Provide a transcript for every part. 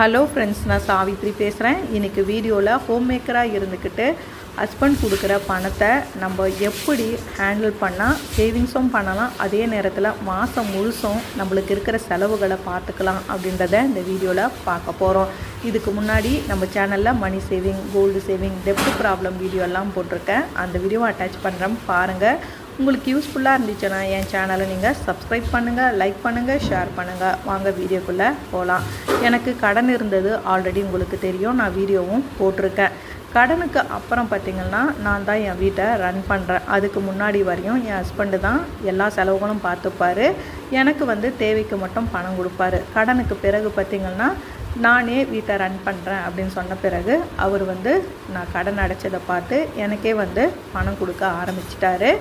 Hello friends நான் சாவித்ரி பேசுகிறேன் இன்றைக்கி வீடியோவில் ஹோம் மேக்கராக இருந்துக்கிட்டு ஹஸ்பண்ட் கொடுக்குற பணத்தை நம்ம எப்படி ஹேண்டில் பண்ணால் சேவிங்ஸும் பண்ணலாம் அதே நேரத்தில் மாதம் முழுசும் நம்மளுக்கு இருக்கிற செலவுகளை பார்த்துக்கலாம் அப்படின்றத இந்த வீடியோவில் பார்க்க போகிறோம் இதுக்கு முன்னாடி நம்ம சேனலில் மணி சேவிங் கோல்டு சேவிங் டெப்ட் ப்ராப்ளம் வீடியோ எல்லாம் போட்டிருக்கேன். அந்த வீடியோவை அட்டாச் பண்ணுறேன் பாருங்கள் உங்களுக்கு யூஸ்ஃபுல்லாக இருந்துச்சுன்னா என் சேனலை நீங்கள் சப்ஸ்கிரைப் பண்ணுங்கள் லைக் பண்ணுங்கள் ஷேர் பண்ணுங்கள் வாங்க வீடியோக்குள்ளே போகலாம் எனக்கு கடன் இருந்தது ஆல்ரெடி உங்களுக்கு தெரியும். நான் வீடியோவும் போட்டிருக்கேன். கடனுக்கு அப்புறம் பார்த்திங்கன்னா நான் தான் என் வீட்டை ரன் பண்ணுறேன் அதுக்கு முன்னாடி வரையும் என் ஹஸ்பண்டு தான் எல்லா செலவுகளும் பார்த்துப்பாரு. எனக்கு வந்து தேவைக்கு மட்டும் பணம் கொடுப்பாரு. கடனுக்கு பிறகு பார்த்திங்கன்னா நானே வீட்டை ரன் பண்ணுறேன் அப்படின்னு சொன்ன பிறகு அவர் வந்து நான் கடன் அடைச்சதை பார்த்து எனக்கே வந்து பணம் கொடுக்க ஆரம்பிச்சிட்டாரு.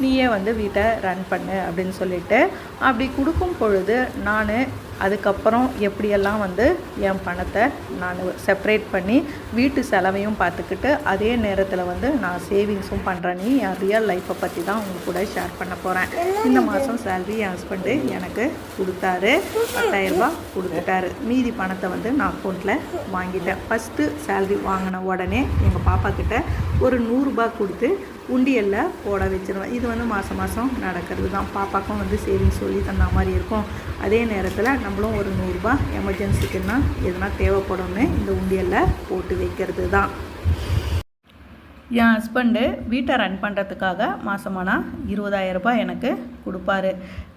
நீயே வந்து வீட்டை ரன் பண்ணு அப்படின்னு சொல்லிட்டு அப்படி கொடுக்கும் பொழுது நான் அதுக்கப்புறம் எப்படியெல்லாம் வந்து என் பணத்தை நான் செப்பரேட் பண்ணி வீட்டு செலவையும் பார்த்துக்கிட்டு அதே நேரத்தில் வந்து நான் சேவிங்ஸும் பண்ணுறேன்னு என் ரியல் லைஃப்பை பற்றி தான் உங்க கூட ஷேர் பண்ண போகிறேன் இந்த மாதம் சேல்ரி என் ஹஸ்பண்டு எனக்கு கொடுத்தாரு. பத்தாயிரரூபா கொடுத்துட்டாரு. மீதி பணத்தை வந்து நான் அக்கௌண்ட்டில் வாங்கிட்டேன். ஃபஸ்ட்டு சேல்ரி வாங்கின உடனே எங்கள் பாப்பா கிட்ட ஒரு நூறுரூபா கொடுத்து உண்டியலில் போட வச்சிருவேன். இது வந்து மாதம் மாதம் நடக்கிறது தான் பாப்பாக்கும் வந்து சேவிங்ஸ் சொல்லி தந்த மாதிரி இருக்கும். அதே நேரத்தில் நம்மளும் ஒரு நூறுரூபா எமர்ஜென்சிக்குன்னா எதுனா தேவைப்படும்னு இந்த உண்டியலில் போட்டு வைக்கிறது தான் என் ஹஸ்பண்டு வீட்டை ரன் பண்ணுறதுக்காக மாதமானா இருபதாயிரம் ரூபாய் எனக்கு கொடுப்பாரு.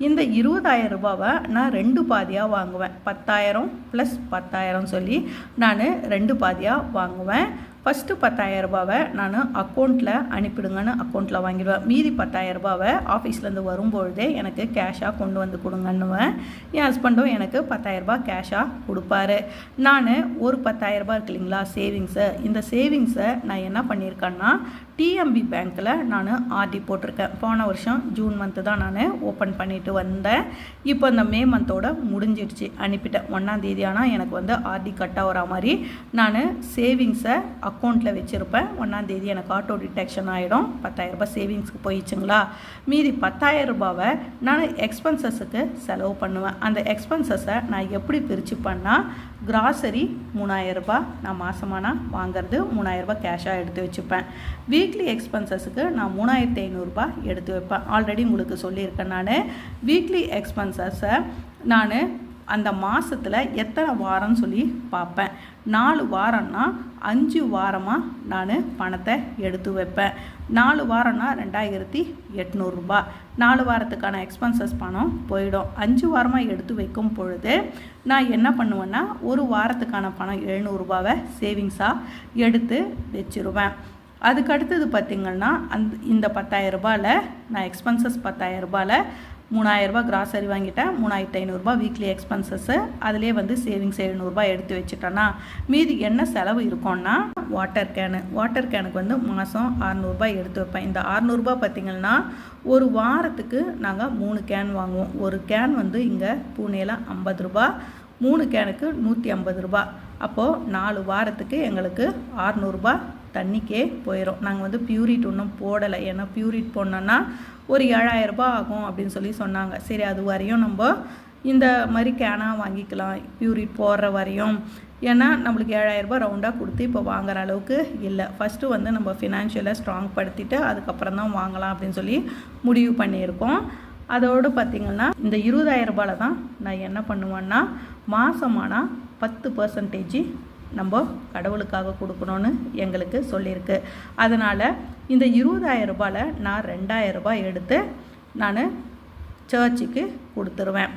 இந்த இருபதாயிரம் ரூபாவை நான் ரெண்டு பாதியாக வாங்குவேன். பத்தாயிரம் ப்ளஸ் பத்தாயிரம் சொல்லி நான் ரெண்டு பாதியாக வாங்குவேன். ஃபஸ்ட்டு பத்தாயிரம் ரூபாவை நான் அக்கௌண்ட்டில் அனுப்பிடுங்கன்னு அக்கௌண்ட்டில் வாங்கிடுவேன். மீதி பத்தாயிரம் ரூபாவை ஆஃபீஸ்லேருந்து வரும்பொழுதே எனக்கு கேஷாக கொண்டு வந்து கொடுங்கன்னுவேன். என் ஹஸ்பண்டும் எனக்கு பத்தாயிரம் ரூபாய் கேஷாக கொடுப்பாரு. நான் ஒரு பத்தாயிரம் ரூபாய் இருக்கு இல்லைங்களா சேவிங்ஸு இந்த சேவிங்ஸை நான் என்ன பண்ணியிருக்கேன்னா டிஎம்பி பேங்க்கில் நான் ஆர்டி போட்டிருக்கேன். போன வருஷம் ஜூன் மந்த்து தான் நான் ஓப்பன் பண்ணிட்டு வந்தேன். இப்போ இந்த மே மந்தோட முடிஞ்சிடுச்சு. அனுப்பிட்டேன். ஒன்றாந்தேதி ஆனால் எனக்கு வந்து ஆர்டி கட் ஆகிற மாதிரி நான் சேவிங்ஸை அக்கௌண்ட்டில் வச்சுருப்பேன். ஒன்றாந்தேதி எனக்கு ஆட்டோ டிடெக்ஷன் ஆகிடும் பத்தாயிரரூபா சேவிங்ஸ்க்கு போயிடுச்சுங்களா? மீதி பத்தாயிரம் ரூபாவை நான் எக்ஸ்பென்சஸுக்கு செலவு பண்ணுவேன். அந்த எக்ஸ்பென்சஸை நான் எப்படி பிரித்து பண்ணால் கிராசரி மூணாயிரரூபா நான் மாதமானா வாங்குறது மூணாயிரரூபா கேஷாக எடுத்து வச்சுப்பேன். வீக்லி எக்ஸ்பென்சஸுக்கு நான் மூணாயிரத்தி ஐநூறுரூபா எடுத்து வைப்பேன். ஆல்ரெடி உங்களுக்கு சொல்லியிருக்கேன் நான். வீக்லி எக்ஸ்பென்சஸை நான் அந்த மாதத்தில் எத்தனை வாரம்னு சொல்லி பார்ப்பேன். நாலு வாரம்னா அஞ்சு வாரமாக நான் பணத்தை எடுத்து வைப்பேன். நாலு வாரம்னா ரெண்டாயிரத்தி எட்நூறுரூபா நாலு வாரத்துக்கான எக்ஸ்பென்சஸ் பணம் போயிடும். அஞ்சு வாரமாக எடுத்து வைக்கும் பொழுது நான் என்ன பண்ணுவேன்னா ஒரு வாரத்துக்கான பணம் எழுநூறுபாவை சேவிங்ஸாக எடுத்து வச்சுருவேன். அதுக்கு அடுத்தது பார்த்திங்கன்னா அந்த இந்த பத்தாயிரரூபாவில் நான் எக்ஸ்பென்சஸ் பத்தாயிரரூபாவில் மூணாயிரரூபா கிராசரி வாங்கிட்டேன். மூணாயிரத்தி ஐநூறுரூபா வீக்லி எக்ஸ்பென்சஸ்ஸு அதிலே வந்து சேவிங்ஸ் எழுநூறுபா எடுத்து வச்சுட்டேன்னா மீதி என்ன செலவு இருக்கும்னா வாட்டர் கேனு வாட்டர் கேனுக்கு வந்து மாதம் அறநூறுபா எடுத்து வைப்பேன். இந்த அறநூறுபா பார்த்திங்கன்னா ஒரு வாரத்துக்கு நாங்கள் மூணு கேன் வாங்குவோம். ஒரு கேன் வந்து இங்கே பூனேயில் ஐம்பது ரூபா மூணு கேனுக்கு நூற்றி ஐம்பது ரூபா. அப்போது நாலு வாரத்துக்கு எங்களுக்கு ஆறுநூறுபா தண்ணிக்கே போயிடும் நாங்கள் வந்து பியூரிட் ஒன்றும் போடலை. ஏன்னா பியூரிட் போடணுன்னா ஒரு ஏழாயிரரூபா ஆகும் அப்படின்னு சொல்லி சொன்னாங்க. சரி அது வரையும் நம்ம இந்த மாதிரி கேனாக வாங்கிக்கலாம். பியூரிட் போடுற வரையும். ஏன்னா நம்மளுக்கு ஏழாயிரரூபா ரவுண்டாக கொடுத்து இப்போ வாங்குற அளவுக்கு இல்லை. ஃபஸ்ட்டு வந்து நம்ம ஃபினான்ஷியலாக ஸ்ட்ராங் படுத்திட்டு அதுக்கப்புறம் தான் வாங்கலாம் அப்படின்னு சொல்லி முடிவு பண்ணியிருக்கோம். அதோடு பார்த்திங்கன்னா இந்த இருபதாயிரம் ரூபாயில் தான் நான் என்ன பண்ணுவேன்னா மாதமானால் பத்து பர்சன்டேஜ் நம்ம கடவுளுக்காக கொடுக்கணும்னு எங்களுக்கு சொல்லியிருக்கு. அதனால் இந்த இருபதாயிரம் ரூபாயில் நான் ரெண்டாயிரம் ரூபாய் எடுத்து நான் சர்ச்சுக்கு கொடுத்துருவேன்.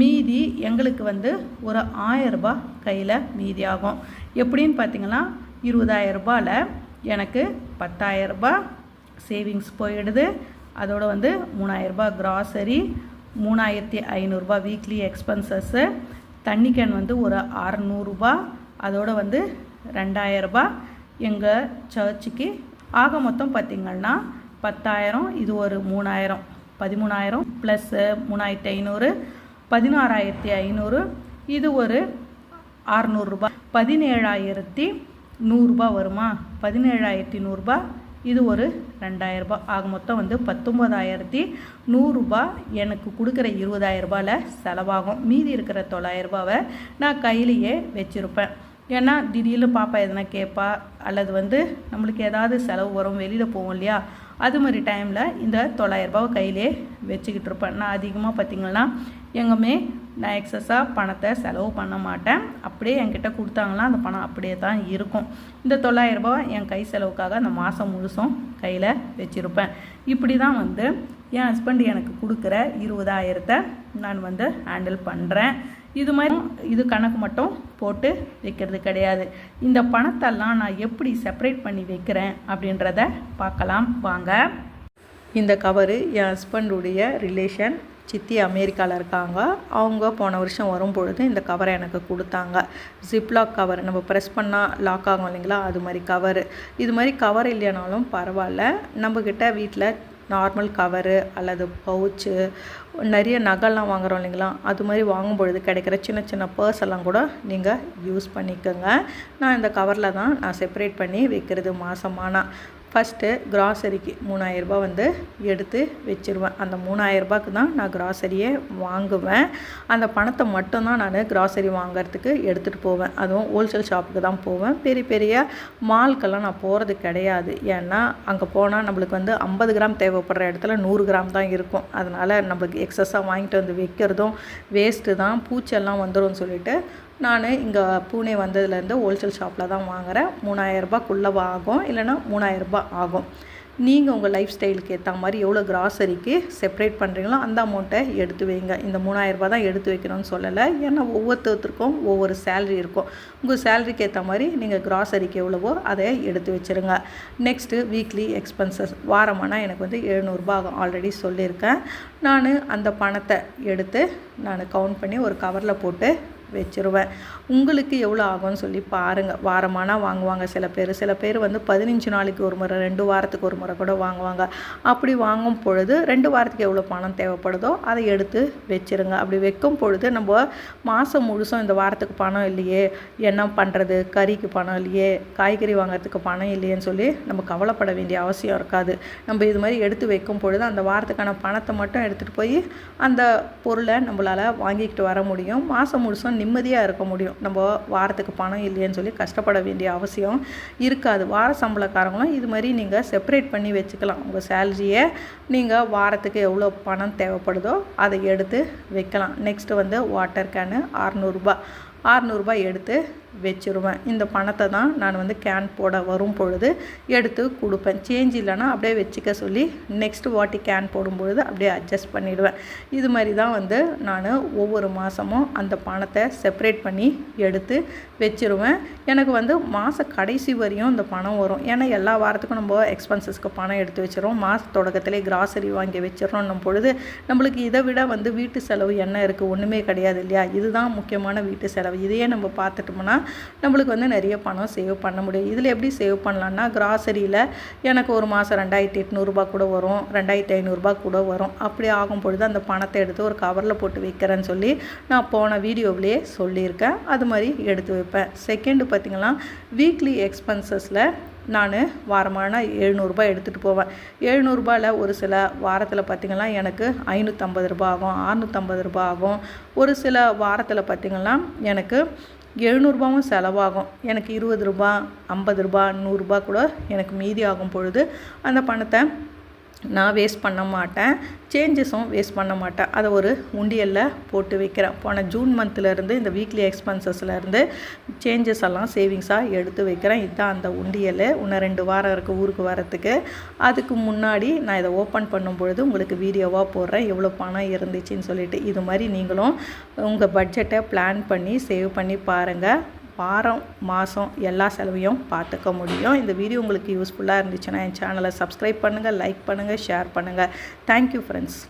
மீதி எங்களுக்கு வந்து ஒரு ஆயரரூபா கையில் மீதி ஆகும். எப்படின்னு பார்த்தீங்கன்னா இருபதாயிரம் ரூபாயில் எனக்கு பத்தாயிரரூபா சேவிங்ஸ் போயிடுது. அதோடு வந்து மூணாயிரரூபா கிராசரி மூணாயிரத்தி ஐநூறுரூபா வீக்லி எக்ஸ்பென்சஸ்ஸு தண்ணி கேன் வந்து ஒரு அறநூறுபா அதோடு வந்து ரெண்டாயிரரூபா எங்கள் சர்ச்சுக்கு. ஆக மொத்தம் பார்த்திங்கன்னா பத்தாயிரம் இது ஒரு மூணாயிரம். பதிமூணாயிரம் ப்ளஸ்ஸு மூணாயிரத்தி ஐநூறு பதினாறாயிரத்தி ஐநூறு இது ஒரு ஆறுநூறுரூபா பதினேழாயிரத்தி நூறுரூபா வருமா? பதினேழாயிரத்தி நூறுரூபா இது ஒரு ரெண்டாயிரரூபா ஆக மொத்தம் வந்து பத்தொம்போதாயிரத்தி நூறுரூபா எனக்கு கொடுக்குற இருபதாயிரரூபாவில் செலவாகும். மீதி இருக்கிற தொள்ளாயிரரூபாவை நான் கையிலேயே வச்சுருப்பேன். ஏன்னா திடீர்னு பாப்பா எதனா கேட்பா அல்லது வந்து நம்மளுக்கு ஏதாவது செலவு வரும் வெளியில் போவோம் இல்லையா? அது மாதிரி டைமில் இந்த தொள்ளாயிரரூபாவை கையிலே வச்சுக்கிட்டு இருப்பேன். நான் அதிகமாக பார்த்திங்கன்னா எங்கேயுமே நான் எக்ஸஸாக பணத்தை செலவு பண்ண மாட்டேன். அப்படியே என்கிட்ட கொடுத்தாங்கன்னா அந்த பணம் அப்படியே தான் இருக்கும். இந்த தொள்ளாயிரரூபா என் கை செலவுக்காக அந்த மாதம் முழுசும் கையில் வச்சுருப்பேன். இப்படி தான் வந்து என் ஹஸ்பண்ட் எனக்கு கொடுக்குற இருபதாயிரத்தை நான் வந்து ஹேண்டில் பண்ணுறேன் இது மாதிரி இது கணக்கு மட்டும் போட்டு வைக்கிறது கிடையாது. இந்த பணத்தெல்லாம் நான் எப்படி செப்பரேட் பண்ணி வைக்கிறேன் அப்படின்றத பார்க்கலாம். வாங்க. இந்த கவரு என் ஹஸ்பண்டுடைய ரிலேஷன் சித்தி அமெரிக்காவில் இருக்காங்க. அவங்க போன வருஷம் வரும் பொழுது இந்த கவரை எனக்கு கொடுத்தாங்க. ஜிப்லாக் கவர் நம்ம ப்ரெஸ் பண்ணால் லாக் ஆகும் இல்லைங்களா? அது மாதிரி கவரு இது மாதிரி கவர் இல்லைனாலும் பரவாயில்ல. நம்மக்கிட்ட வீட்டில் நார்மல் கவரு அல்லது பவுச்சு நிறைய நகைலாம் வாங்குகிறோம் இல்லைங்களா? அது மாதிரி வாங்கும் பொழுது கிடைக்கிற சின்ன சின்ன பர்ஸ் எல்லாம் கூட நீங்கள் யூஸ் பண்ணிக்கோங்க. நான் இந்த கவரில் தான் நான் செப்பரேட் பண்ணி வைக்கிறது மாதமானா ஃபஸ்ட்டு கிராசரிக்கு மூணாயிரரூபா வந்து எடுத்து வச்சுருவேன். அந்த மூணாயிரரூபாக்கு தான் நான் கிராசரியே வாங்குவேன். அந்த பணத்தை மட்டும்தான் நான் கிராசரி வாங்குறதுக்கு எடுத்துகிட்டு போவேன். அதுவும் ஹோல்சேல் ஷாப்புக்கு தான் போவேன். பெரிய பெரிய மால்க்கெல்லாம் நான் போகிறது கிடையாது. ஏன்னா அங்கே போனால் நம்மளுக்கு வந்து ஐம்பது கிராம் தேவைப்படுற இடத்துல நூறு கிராம் தான் இருக்கும். அதனால் நம்மளுக்கு எக்ஸஸாக வாங்கிட்டு வந்து வைக்கிறதும் வேஸ்ட்டு தான். பூச்செல்லாம் வந்துடும் சொல்லிட்டு நான் இங்கே பூனே வந்ததுலேருந்து ஹோல்சேல் ஷாப்பில் தான் வாங்குகிறேன் மூணாயிரரூபாக்குள்ளே ஆகும் இல்லைனா மூணாயிரரூபா ஆகும். நீங்கள் உங்கள் லைஃப் ஸ்டைலுக்கு ஏற்ற மாதிரி எவ்வளோ கிராசரிக்கு செப்பரேட் பண்ணுறீங்களோ அந்த அமௌண்ட்டை எடுத்து வைங்க. இந்த மூணாயிரரூபா தான் எடுத்து வைக்கணும்னு சொல்லலை. ஏன்னா ஒவ்வொருத்தருக்கும் ஒவ்வொரு சேல்ரி இருக்கும். உங்கள் சேலரிக்கு ஏற்ற மாதிரி நீங்கள் கிராசரிக்கு எவ்வளவோ அதை எடுத்து வச்சுருங்க. நெக்ஸ்ட்டு வீக்லி எக்ஸ்பென்சஸ் வாரமானால் எனக்கு வந்து எழுநூறுபா ஆகும். ஆல்ரெடி சொல்லியிருக்கேன். நான் அந்த பணத்தை எடுத்து நான் கவுண்ட் பண்ணி ஒரு கவரில் போட்டு வச்சுருவேன். உங்களுக்கு எவ்வளோ ஆகும்னு சொல்லி பாருங்கள் வாரமானால் வாங்குவாங்க. சில பேர் சில பேர் வந்து பதினஞ்சு நாளைக்கு ஒரு முறை ரெண்டு வாரத்துக்கு ஒரு முறை கூட வாங்குவாங்க. அப்படி வாங்கும் பொழுது ரெண்டு வாரத்துக்கு எவ்வளோ பணம் தேவைப்படுதோ அதை எடுத்து வச்சுருங்க. அப்படி வைக்கும் பொழுது நம்ம மாதம் முழுசும் இந்த வாரத்துக்கு பணம் இல்லையே என்ன பண்ணுறது கறிக்கு பணம் இல்லையே காய்கறி வாங்கிறதுக்கு பணம் இல்லையேன்னு சொல்லி நம்ம கவலைப்பட வேண்டிய அவசியம் இருக்காது. நம்ம இது மாதிரி எடுத்து வைக்கும் பொழுது அந்த வாரத்துக்கான பணத்தை மட்டும் எடுத்துகிட்டு போய் அந்த பொருளை நம்மளால் வாங்கிக்கிட்டு வர முடியும். மாதம் முழுசும் நிம்மதியாக இருக்க முடியும். நம்ம வாரத்துக்கு பணம் இல்லையேன்னு சொல்லி கஷ்டப்பட வேண்டிய அவசியம் இருக்காது. வார சம்பளக்காரங்களும் இது மாதிரி நீங்கள் செப்பரேட் பண்ணி வச்சுக்கலாம். உங்கள் சேலரியை நீங்கள் வாரத்துக்கு எவ்வளோ பணம் தேவைப்படுதோ அதை எடுத்து வைக்கலாம். நெக்ஸ்ட்டு வந்து வாட்டர் கேனு அறநூறுபா அறநூறுபா எடுத்து வச்சுருவேன். இந்த பணத்தை தான் நான் வந்து கேன் போட வரும் பொழுது எடுத்து கொடுப்பேன். சேஞ்ச் இல்லைன்னா அப்படியே வச்சுக்க சொல்லி நெக்ஸ்ட் வாட்டி கேன் போடும்பொழுது அப்படியே அட்ஜஸ்ட் பண்ணிவிடுவேன் இது மாதிரி தான் வந்து நான் ஒவ்வொரு மாதமும் அந்த பணத்தை செப்பரேட் பண்ணி எடுத்து வச்சுருவேன். எனக்கு வந்து மாத கடைசி வரையும் இந்த பணம் வரும். ஏன்னா எல்லா வாரத்துக்கும் நம்ம எக்ஸ்பென்சஸ்க்கு பணம் எடுத்து வச்சிடறோம் மாத தொடக்கத்திலே கிராசரி வாங்கி வச்சிடறோம் பொழுது நம்மளுக்கு இதை விட வந்து வீட்டு செலவு என்ன இருக்குது ஒன்றுமே கிடையாது இல்லையா? இதுதான் முக்கியமான வீட்டு செலவு. இதையே நம்ம பார்த்துட்டோம்னா நம்மளுக்கு வந்து நிறைய பணம் சேவ் பண்ண முடியும். இதில் எப்படி சேவ் பண்ணலான்னா கிராசரியில் எனக்கு ஒரு மாதம் ரெண்டாயிரத்தி எட்நூறுபா கூட வரும் ரெண்டாயிரத்தி ஐநூறுரூபா கூட வரும். அப்படி ஆகும் பொழுது அந்த பணத்தை எடுத்து ஒரு கவரில் போட்டு வைக்கிறேன்னு சொல்லி நான் போன வீடியோவிலே சொல்லியிருக்கேன். அது மாதிரி எடுத்து வைப்பேன். செகண்டு பார்த்திங்கன்னா வீக்லி எக்ஸ்பென்சஸில் நான் வாரமான எழுநூறுபா எடுத்துகிட்டு போவேன். எழுநூறுபாயில் ஒரு சில வாரத்தில் பார்த்திங்கன்னா எனக்கு ஐநூற்றம்பது ரூபா ஆகும் அறநூற்றம்பது ரூபா ஆகும். ஒரு சில வாரத்தில் பார்த்திங்கன்னா எனக்கு எழுநூறுபாவும் செலவாகும். எனக்கு இருபது ரூபா ஐம்பது ரூபா நூறுரூபா கூட எனக்கு மீதி ஆகும் பொழுது அந்த பணத்தை நான் வேஸ்ட் பண்ண மாட்டேன். சேஞ்சஸும் வேஸ்ட் பண்ண மாட்டேன். அதை ஒரு உண்டியலில் போட்டு வைக்கிறேன். போன ஜூன் மந்த்லேருந்து இந்த வீக்லி எக்ஸ்பென்சஸ்லேருந்து சேஞ்சஸ் எல்லாம் சேவிங்ஸாக எடுத்து வைக்கிறேன். இதுதான் அந்த உண்டியல். இன்னும் ரெண்டு வாரம் இருக்குது ஊருக்கு வரத்துக்கு அதுக்கு முன்னாடி நான் இதை ஓப்பன் பண்ணும் பொழுது உங்களுக்கு வீடியோவாக போடுறேன். எவ்வளோ பணம் இருந்துச்சுன்னு சொல்லிட்டு. இது மாதிரி நீங்களும் உங்கள் பட்ஜெட்டை பிளான் பண்ணி சேவ் பண்ணி பாருங்கள் வாரம் மாதம் எல்லா செலவையும் பார்த்துக்க முடியும். இந்த வீடியோ உங்களுக்கு யூஸ்ஃபுல்லாக இருந்துச்சுன்னா என் சேனலை சப்ஸ்கிரைப் பண்ணுங்கள் லைக் பண்ணுங்கள் ஷேர் பண்ணுங்கள் தேங்க்யூ ஃப்ரெண்ட்ஸ்